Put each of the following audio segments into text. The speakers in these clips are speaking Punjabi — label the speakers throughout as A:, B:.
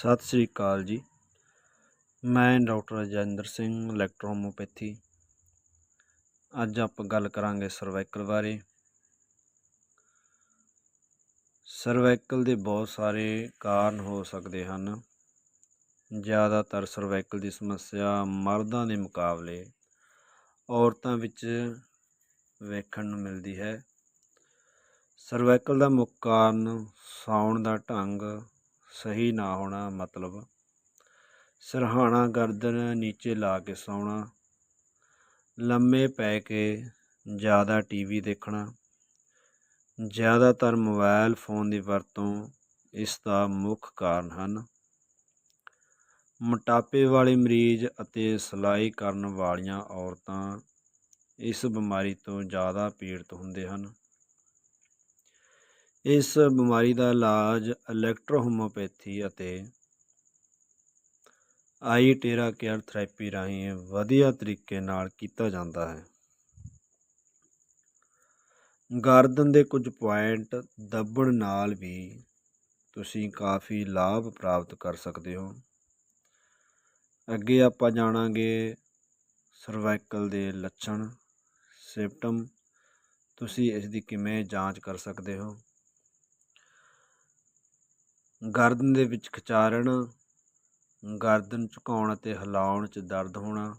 A: ਸਤਿ ਸ੍ਰੀ ਅਕਾਲ ਜੀ। ਮੈਂ ਡਾਕਟਰ ਰਜਿੰਦਰ ਸਿੰਘ, ਇਲੈਕਟ੍ਰੋਮੋਪੈਥੀ। ਅੱਜ ਆਪਾਂ ਗੱਲ ਕਰਾਂਗੇ ਸਰਵਾਈਕਲ ਬਾਰੇ। ਸਰਵਾਈਕਲ ਦੇ ਬਹੁਤ ਸਾਰੇ ਕਾਰਨ ਹੋ ਸਕਦੇ ਹਨ। ਜ਼ਿਆਦਾਤਰ ਸਰਵਾਈਕਲ ਦੀ ਸਮੱਸਿਆ ਮਰਦਾਂ ਦੇ ਮੁਕਾਬਲੇ ਔਰਤਾਂ ਵਿੱਚ ਵੇਖਣ ਨੂੰ ਮਿਲਦੀ ਹੈ। ਸਰਵਾਈਕਲ ਦਾ ਮੁੱਖ ਕਾਰਨ ਸੌਣ ਦਾ ਢੰਗ ਸਹੀ ਨਾ ਹੋਣਾ ਮਤਲਬ। ਸਰਹਾਣਾ ਗਰਦਨ ਨੀਚੇ ਲਾ ਕੇ ਸੌਣਾ। ਲੰਮੇ ਪੈ ਕੇ ਜ਼ਿਆਦਾ ਟੀਵੀ ਦੇਖਣਾ। ਜ਼ਿਆਦਾਤਰ ਮੋਬਾਈਲ ਫੋਨ ਦੀ ਵਰਤੋਂ ਇਸ ਦਾ ਮੁੱਖ ਕਾਰਨ ਹਨ। ਮੋਟਾਪੇ ਵਾਲੇ ਮਰੀਜ਼ ਅਤੇ ਸਿਲਾਈ ਕਰਨ ਵਾਲੀਆਂ ਔਰਤਾਂ ਇਸ ਬਿਮਾਰੀ ਤੋਂ ਜ਼ਿਆਦਾ ਪੀੜਤ ਹੁੰਦੇ ਹਨ। ਇਸ ਬਿਮਾਰੀ ਦਾ ਇਲਾਜ ਇਲੈਕਟ੍ਰੋਹੋਮੋਪੈਥੀ ਅਤੇ ਆਈ ਟੇਰਾ ਕੇਅਰ ਥੈਰੇਪੀ ਰਾਹੀਂ ਵਧੀਆ ਤਰੀਕੇ ਨਾਲ ਕੀਤਾ ਜਾਂਦਾ ਹੈ। ਗਰਦਨ ਦੇ ਕੁਝ ਪੁਆਇੰਟ ਦੱਬਣ ਨਾਲ ਵੀ ਤੁਸੀਂ ਕਾਫੀ ਲਾਭ ਪ੍ਰਾਪਤ ਕਰ ਸਕਦੇ ਹੋ। ਅੱਗੇ ਆਪਾਂ ਜਾਣਾਂਗੇ ਸਰਵਾਈਕਲ ਦੇ ਲੱਛਣ ਸਿਪਟਮ ਤੁਸੀਂ ਇਸ ਦੀ ਕਿਵੇਂ ਜਾਂਚ ਕਰ ਸਕਦੇ ਹੋ। ਗਰਦਨ ਦੇ ਵਿੱਚ ਖਿਚਾਰਣ, ਗਰਦਨ ਝੁਕਾਉਣ ਅਤੇ ਹਿਲਾਉਣ 'ਚ ਦਰਦ ਹੋਣਾ,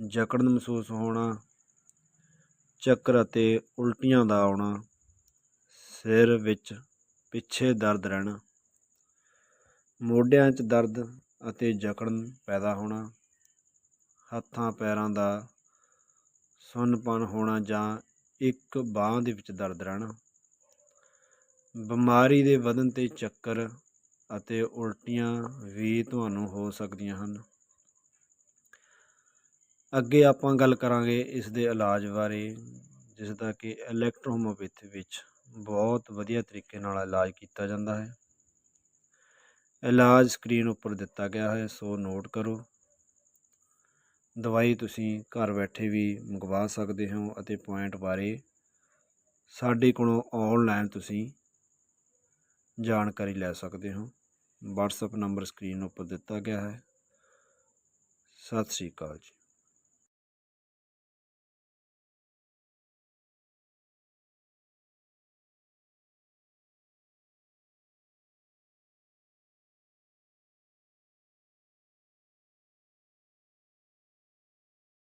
A: ਜਕੜਨ ਮਹਿਸੂਸ ਹੋਣਾ, ਚੱਕਰ ਅਤੇ ਉਲਟੀਆਂ ਦਾ ਆਉਣਾ, ਸਿਰ ਵਿੱਚ ਪਿੱਛੇ ਦਰਦ ਰਹਿਣਾ, ਮੋਢਿਆਂ 'ਚ ਦਰਦ ਅਤੇ ਜਕੜਨ ਪੈਦਾ ਹੋਣਾ, ਹੱਥਾਂ ਪੈਰਾਂ ਦਾ ਸੁੰਨਪਨ ਹੋਣਾ ਜਾਂ ਇੱਕ ਬਾਹ ਦੇ ਵਿੱਚ ਦਰਦ ਰਹਿਣਾ। ਬਿਮਾਰੀ ਦੇ ਵਧਣ ਤੇ ਚੱਕਰ ਅਤੇ ਉਲਟੀਆਂ ਵੀ ਤੁਹਾਨੂੰ ਹੋ ਸਕਦੀਆਂ ਹਨ। ਅੱਗੇ ਆਪਾਂ ਗੱਲ ਕਰਾਂਗੇ ਇਸ ਦੇ ਇਲਾਜ ਬਾਰੇ, ਜਿਸ ਦਾ ਕਿ ਇਲੈਕਟ੍ਰੋਹੋਮੋਪੈਥੀ ਵਿੱਚ ਬਹੁਤ ਵਧੀਆ ਤਰੀਕੇ ਨਾਲ ਇਲਾਜ ਕੀਤਾ ਜਾਂਦਾ ਹੈ। ਇਲਾਜ ਸਕਰੀਨ ਉੱਪਰ ਦਿੱਤਾ ਗਿਆ ਹੈ, ਸੋ ਨੋਟ ਕਰੋ। ਦਵਾਈ ਤੁਸੀਂ ਘਰ ਬੈਠੇ ਵੀ ਮੰਗਵਾ ਸਕਦੇ ਹੋ ਅਤੇ ਪੁਆਇੰਟ ਬਾਰੇ ਸਾਡੇ ਕੋਲੋਂ ਆਨਲਾਈਨ ਤੁਸੀਂ ਜਾਣਕਾਰੀ ਲੈ ਸਕਦੇ ਹੋ। WhatsApp ਨੰਬਰ ਸਕਰੀਨ ਉੱਪਰ ਦਿੱਤਾ ਗਿਆ ਹੈ। ਸਤਿ ਸ੍ਰੀ ਅਕਾਲ ਜੀ।